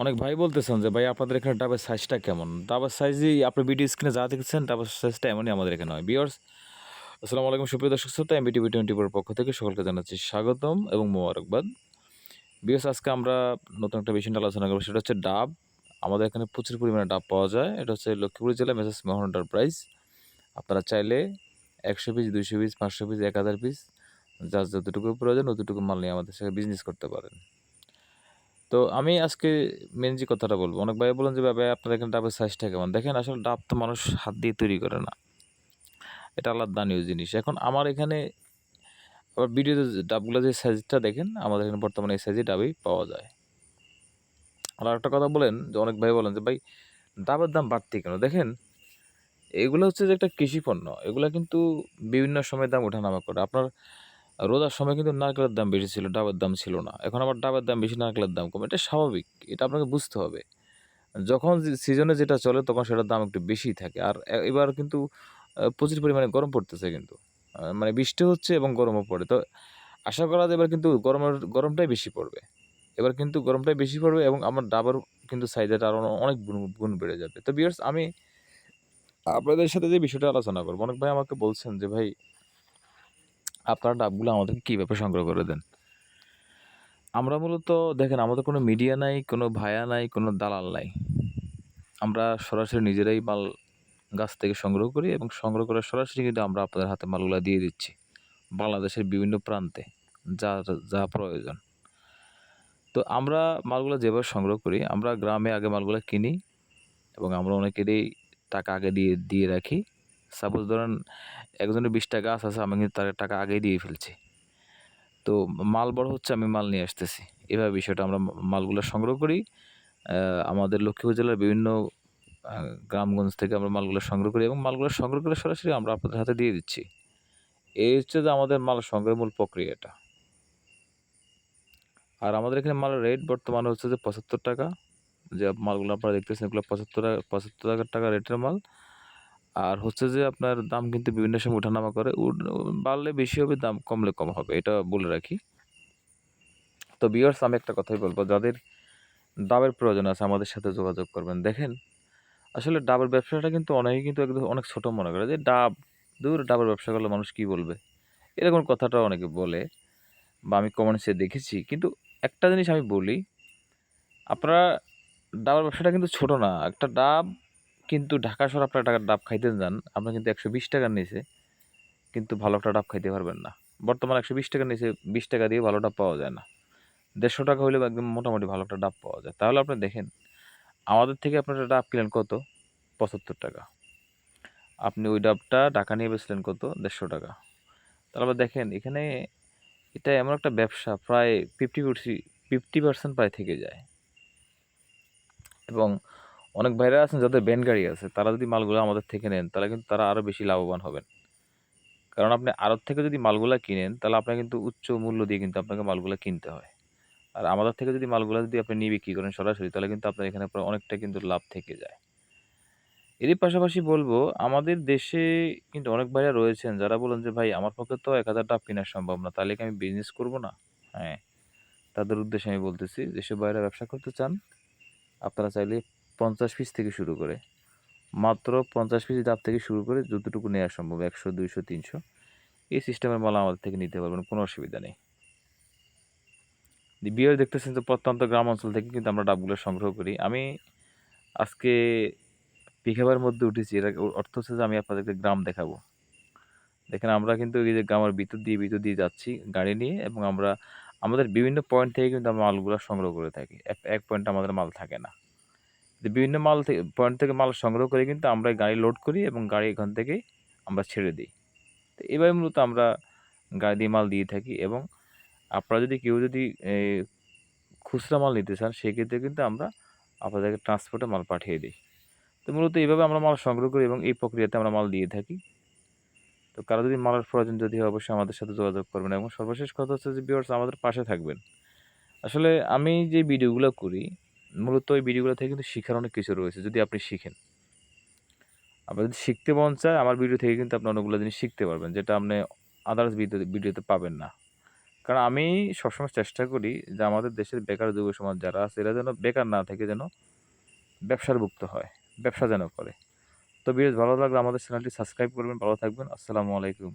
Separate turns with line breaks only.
অনেক ভাই বলতেছেন যে, ভাই, আপনাদের এখানে ডাবের সাইজটা কেমন? ডাবের সাইজই আপনি ভিডিও স্ক্রিনে যা দেখছেন, ডাবের সাইজটা এমনই আমাদের এখানে হয়। বিয়ার্স আসসালামু আলাইকুম, সুপ্রিয় দর্শক শ্রোতা এমবি টিভি টোয়েন্টি ফোর পক্ষ থেকে সকলকে জানাচ্ছি স্বাগতম এবং মোবারকবাদ। বিয়ার্স আজকে আমরা নতুন একটা বিষয় নিয়ে আলোচনা করব, সেটা হচ্ছে ডাব। আমাদের এখানে প্রচুর পরিমাণে ডাব পাওয়া যায়। এটা হচ্ছে লক্ষ্মীপুর জেলা মেসেস মোহন এন্টারপ্রাইজ আপনারা চাইলে একশো পিস দুইশো পিস পাঁচশো পিস এক হাজার পিস যার যতটুকু প্রয়োজন ততটুকু মাল নিয়ে আমাদের সাথে বিজনেস করতে পারেন। তো আমি আজকে মেন যে কথাটা বলব, অনেক ভাই বলেন যে, ভাই, আপনার এখানে ডাবের সাইজটা কেমন? দেখেন, আসলে ডাব তো মানুষ হাত দিয়ে তৈরি করে না। এটা আলাদা নিউ জিনিস। এখন আমার এখানে আবার ভিডিওতে ডাবগুলো যে সাইজটা দেখেন, আমাদের এখানে বর্তমানে এই সাইজে ডাবই পাওয়া যায়। আর একটা কথা বলেন, যে অনেক ভাই বলেন যে, ভাই, ডাবের দাম বাড়তি কেন? দেখেন, এগুলো হচ্ছে যে একটা কৃষি পণ্য। এগুলো কিন্তু বিভিন্ন সময় দাম ওঠানামা করে। আপনার রোজার সময় কিন্তু নারকেলের দাম বেশি ছিল, ডাবের দাম ছিল না। এখন আবার ডাবের দাম বেশি, নারকেলের দাম কম। এটা স্বাভাবিক, এটা আপনাকে বুঝতে হবে। যখন সিজনে যেটা চলে, তখন সেটার দাম একটু বেশি থাকে। আর এবার কিন্তু প্রচুর পরিমাণে গরম পড়তেছে কিন্তু। মানে বৃষ্টি হচ্ছে এবং গরমও পড়ে। তো আশা করা যায় এবার কিন্তু গরমের, গরমটাই বেশি পড়বে। এবার কিন্তু গরমটাই বেশি পড়বে এবং আমার ডাবের কিন্তু চাহিদাটা আরও অনেক গুণ গুণ বেড়ে যাবে। তো বিয়ার্স আমি আপনাদের সাথে যে বিষয়টা আলোচনা করব, অনেক ভাই আমাকে বলছেন যে, ভাই আপনারা ডাবগুলো আমাদেরকে কীভাবে সংগ্রহ করে দেন? আমরা মূলত, দেখেন আমাদের কোনো মিডিয়া নাই, কোনো ভায়া নাই, কোনো দালাল নাই। আমরা সরাসরি নিজেরাই মাল গাছ থেকে সংগ্রহ করি এবং সংগ্রহ করে সরাসরি কিন্তু আমরা আপনাদের হাতে মালগুলো দিয়ে দিচ্ছি বাংলাদেশের বিভিন্ন প্রান্তে, যা যা প্রয়োজন। তো আমরা মালগুলো যেভাবে সংগ্রহ করি, আমরা গ্রামে আগে মালগুলো কিনি এবং আমরা অনেকেরই টাকা আগে দিয়ে দিয়ে রাখি। সাপোজ ধরেন একজনের বিশ টাকা আছে আমি কিন্তু তার টাকা আগেই দিয়ে ফেলছি। তো মাল বড় হচ্ছে, আমি মাল নিয়ে আসতেছি। এভাবে বিষয়টা আমরা মালগুলো সংগ্রহ করি। আমাদের লক্ষ্মীপুর জেলার বিভিন্ন গ্রামগঞ্জ থেকে আমরা মালগুলো সংগ্রহ করি এবং মালগুলো সংগ্রহ করে সরাসরি আমরা আপনাদের হাতে দিয়ে দিচ্ছি। এই হচ্ছে যে আমাদের মাল সংগ্রহের মূল প্রক্রিয়াটা। আর আমাদের এখানে মালের রেট বর্তমানে হচ্ছে যে পঁচাত্তর টাকা। যে মালগুলো আপনারা দেখতেছেন, এগুলো পঁচাত্তর পঁচাত্তর টাকা টাকা রেটের মাল। আর হচ্ছে যে আপনার দাম কিন্তু বিভিন্ন সময় ওঠানামা করে বাড়লে বেশি হবে, দাম কমলে কম হবে, এটা বলে রাখি। তো বিয়ার্স আমি একটা কথাই বলব, যাদের ডাবের প্রয়োজন আছে, আমাদের সাথে যোগাযোগ করবেন। দেখেন, আসলে ডাবের ব্যবসাটা কিন্তু অনেকে কিন্তু একদম অনেক ছোট মনে করে যে, ডাব, দূর ডাবের ব্যবসা করলে মানুষ কি বলবে? এরকম কথাটা অনেকে বলে, বা আমি কমেন্টসে দেখেছি। কিন্তু একটা জিনিস আমি বলি, আপনারা, ডাবের ব্যবসাটা কিন্তু ছোট না। একটা ডাব কিন্তু ঢাকা শহর আপনার টাকার ডাব খাইতে যান, আপনার কিন্তু একশো বিশ টাকার নিচে, কিন্তু ভালো একটা ডাব খাইতে পারবেন না। বর্তমানে একশো বিশ টাকার নিচে, বিশ টাকা দিয়ে ভালো ডাব পাওয়া যায় না। দেড়শো টাকা হলেও একদম মোটামুটি ভালো একটা ডাব পাওয়া যায়। তাহলে আপনি দেখেন, আমাদের থেকে আপনার ডাব কিনলেন কত? পঁচাত্তর টাকা। আপনি ওই ডাবটা টাকা নিয়ে বেচলেন কত? দেড়শো টাকা। আবার দেখেন, এখানে এটা এমন একটা ব্যবসা, প্রায় ফিফটি ফিফটি পার্সেন্ট প্রায় থেকে যায়। এবং অনেক ভাইরা আছেন যাদের ভ্যান গাড়ি আছে, তারা যদি মালগুলো আমাদের থেকে নেন, তাহলে কিন্তু তারা আরও বেশি লাভবান হবেন। কারণ আপনি আড়ত থেকে যদি মালগুলো কিনেন, তাহলে আপনার কিন্তু উচ্চ মূল্য দিয়ে কিন্তু আপনাকে মালগুলো কিনতে হয়। আর আমাদের থেকে যদি মালগুলো যদি আপনি নিয়ে বিক্রি করেন সরাসরি, তাহলে কিন্তু আপনার এখানে অনেকটা কিন্তু লাভ থেকে যায়। এরই পাশাপাশি বলব, আমাদের দেশে কিন্তু অনেক ভাইরা রয়েছেন যারা বলেন যে, ভাই, আমার পক্ষে তো এক হাজার ডাব কেনা সম্ভব না, তাহলে কি আমি বিজনেস করব না? হ্যাঁ তাদের উদ্দেশ্যে আমি বলতেছি, যেসব ভাইরা ব্যবসা করতে চান, আপনারা চাইলে পঞ্চাশ পিস থেকে শুরু করে, মাত্র পঞ্চাশ পিস ডাব থেকে শুরু করে যতটুকু নেওয়া সম্ভব, একশো, দুইশো, তিনশো, এই সিস্টেমের মাল আমাদের থেকে নিতে পারবেন, কোনো অসুবিধা নেই। বিয়ার দেখতেছেন যে প্রত্যন্ত গ্রাম অঞ্চল থেকে কিন্তু আমরা ডাবগুলো সংগ্রহ করি। আমি আজকে পিখাবার মধ্যে উঠেছি, এর অর্থ হচ্ছে যে আমি আপনাদেরকে গ্রাম দেখাবো। দেখেন, আমরা কিন্তু এই যে গ্রামের ভিতর দিয়ে ভিতর দিয়ে যাচ্ছি গাড়ি নিয়ে এবং আমরা, আমাদের বিভিন্ন পয়েন্ট থেকে কিন্তু আমরা মালগুলো সংগ্রহ করে থাকি। এক এক পয়েন্টে আমাদের মাল থাকে না। বিভিন্ন মাল থেকে পয়েন্ট থেকে মাল সংগ্রহ করে কিন্তু আমরা গাড়ি লোড করি এবং গাড়ি এখান থেকেই আমরা ছেড়ে দিই। তো এভাবে মূলত আমরা গাড়ি দিয়ে মাল দিয়ে থাকি এবং আপনারা যদি কেউ যদি খুচরা মাল নিতে চান, সেক্ষেত্রে কিন্তু আমরা আপনাদেরকে ট্রান্সপোর্টে মাল পাঠিয়ে দিই। তো মূলত এইভাবে আমরা মাল সংগ্রহ করি এবং এই প্রক্রিয়াতে আমরা মাল দিয়ে থাকি। তো কারও যদি মালের প্রয়োজন যদি হয়, অবশ্যই আমাদের সাথে যোগাযোগ করবেন এবং সর্বশেষ কথা হচ্ছে যে ভিউয়ার্স আমাদের পাশে থাকবেন। আসলে আমি যে ভিডিওগুলো করি মূলত ওই ভিডিওগুলো থেকে কিন্তু শেখার অনেক কিছু রয়েছে, যদি আপনি শিখেন। আপনার যদি শিখতে মন চায়, আমার ভিডিও থেকে কিন্তু আপনি অনেকগুলো জিনিস শিখতে পারবেন, যেটা আপনি আদার্স ভিডিও, ভিডিওতে পাবেন না। কারণ আমি সবসময় চেষ্টা করি যে আমাদের দেশের বেকার যুব সমাজ যারা আছে, এরা যেন বেকার না থেকে যেন ব্যবসার মুক্ত হয়, ব্যবসা যেন করে। তো বিশেষ ভালো লাগলে আমাদের চ্যানেলটি সাবস্ক্রাইব করবেন, ভালো থাকবেন, আসসালামু আলাইকুম।